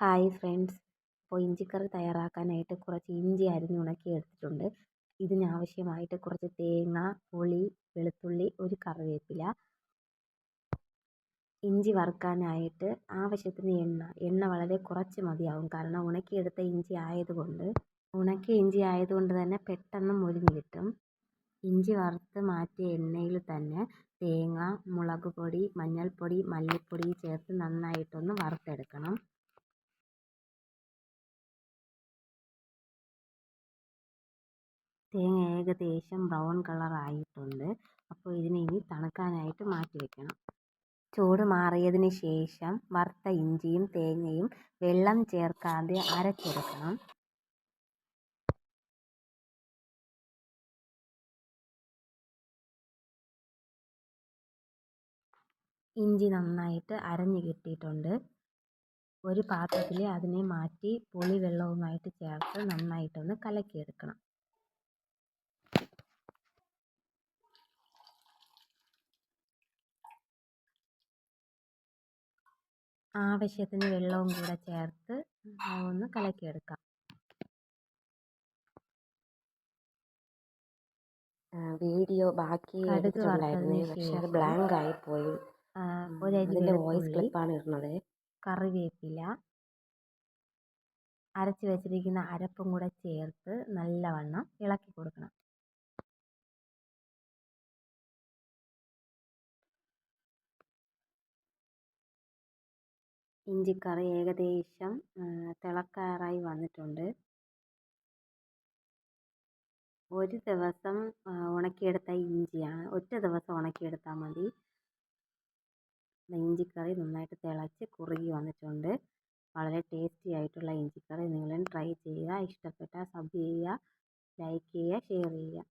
Hi friends. അപ്പോൾ ഇഞ്ചിക്കറി തയ്യാറാക്കാനായിട്ട് കുറച്ച് ഇഞ്ചി അരിഞ്ഞ് ഉണക്കി എടുത്തിട്ടുണ്ട്. ഇതിനാവശ്യമായിട്ട് കുറച്ച് തേങ്ങ പുളി വെളുത്തുള്ളി ഒരു കറിവേപ്പില. ഇഞ്ചി വറുക്കാനായിട്ട് ആവശ്യത്തിന് എണ്ണ. എണ്ണ വളരെ കുറച്ച് മതിയാവും. കാരണം ഉണക്കിയെടുത്ത ഇഞ്ചി ആയതുകൊണ്ട്. ഉണക്കിയ ഇഞ്ചി ആയതുകൊണ്ട് തന്നെ പെട്ടെന്ന് മുരിഞ്ഞ് കിട്ടും. ഇഞ്ചി വറുത്ത് മാറ്റിയ എണ്ണയിൽ തന്നെ തേങ്ങ മുളക് പൊടി മഞ്ഞൾപ്പൊടി മല്ലിപ്പൊടി ചേർത്ത് നന്നായിട്ടൊന്ന് വറുത്തെടുക്കണം. തേങ്ങ ഏകദേശം ബ്രൗൺ കളർ ആയിട്ടുണ്ട്. അപ്പോൾ ഇതിനെ ഇനി തണുക്കാനായിട്ട് മാറ്റി വെക്കണം. ചൂട് മാറിയതിന് ശേഷം വറുത്ത ഇഞ്ചിയും തേങ്ങയും വെള്ളം ചേർക്കാതെ അരച്ചെടുക്കണം. ഇഞ്ചി നന്നായിട്ട് അരഞ്ഞു കിട്ടിയിട്ടുണ്ട്. ഒരു പാത്രത്തിൽ അതിനെ മാറ്റി പുളി വെള്ളവുമായിട്ട് ചേർത്ത് നന്നായിട്ടൊന്ന് കലക്കിയെടുക്കണം. ആവശ്യത്തിന് വെള്ളവും കൂടെ ചേർത്ത് ഒന്ന് കലക്കിയെടുക്കാം. വീഡിയോ ബാക്കി എടുത്തിട്ടുണ്ടായിരുന്നേ. പക്ഷെ അത് ബ്ലാങ്ക് ആയി പോയി വോയിസ് ക്ലിപ്പാണ് ഇടുന്നത്. കറിവേപ്പില അരച്ച് വെച്ചിരിക്കുന്ന അരപ്പും കൂടെ ചേർത്ത് നല്ലവണ്ണം ഇളക്കി കൊടുക്കണം. ഇഞ്ചിക്കറി ഏകദേശം തിളക്കാറായി വന്നിട്ടുണ്ട്. ഒരു ദിവസം ഉണക്കിയെടുത്ത ഇഞ്ചിയാണ് ഒറ്റ ദിവസം ഉണക്കിയെടുത്താൽ മതി. ഇഞ്ചിക്കറി നന്നായിട്ട് തിളച്ച് കുറുകി വന്നിട്ടുണ്ട്. വളരെ ടേസ്റ്റി ആയിട്ടുള്ള ഇഞ്ചിക്കറി. നിങ്ങളും ട്രൈ ചെയ്യുക. ഇഷ്ടപ്പെട്ടാൽ സബ് ചെയ്യുക. ലൈക്ക് ചെയ്യുക ഷെയർ ചെയ്യുക.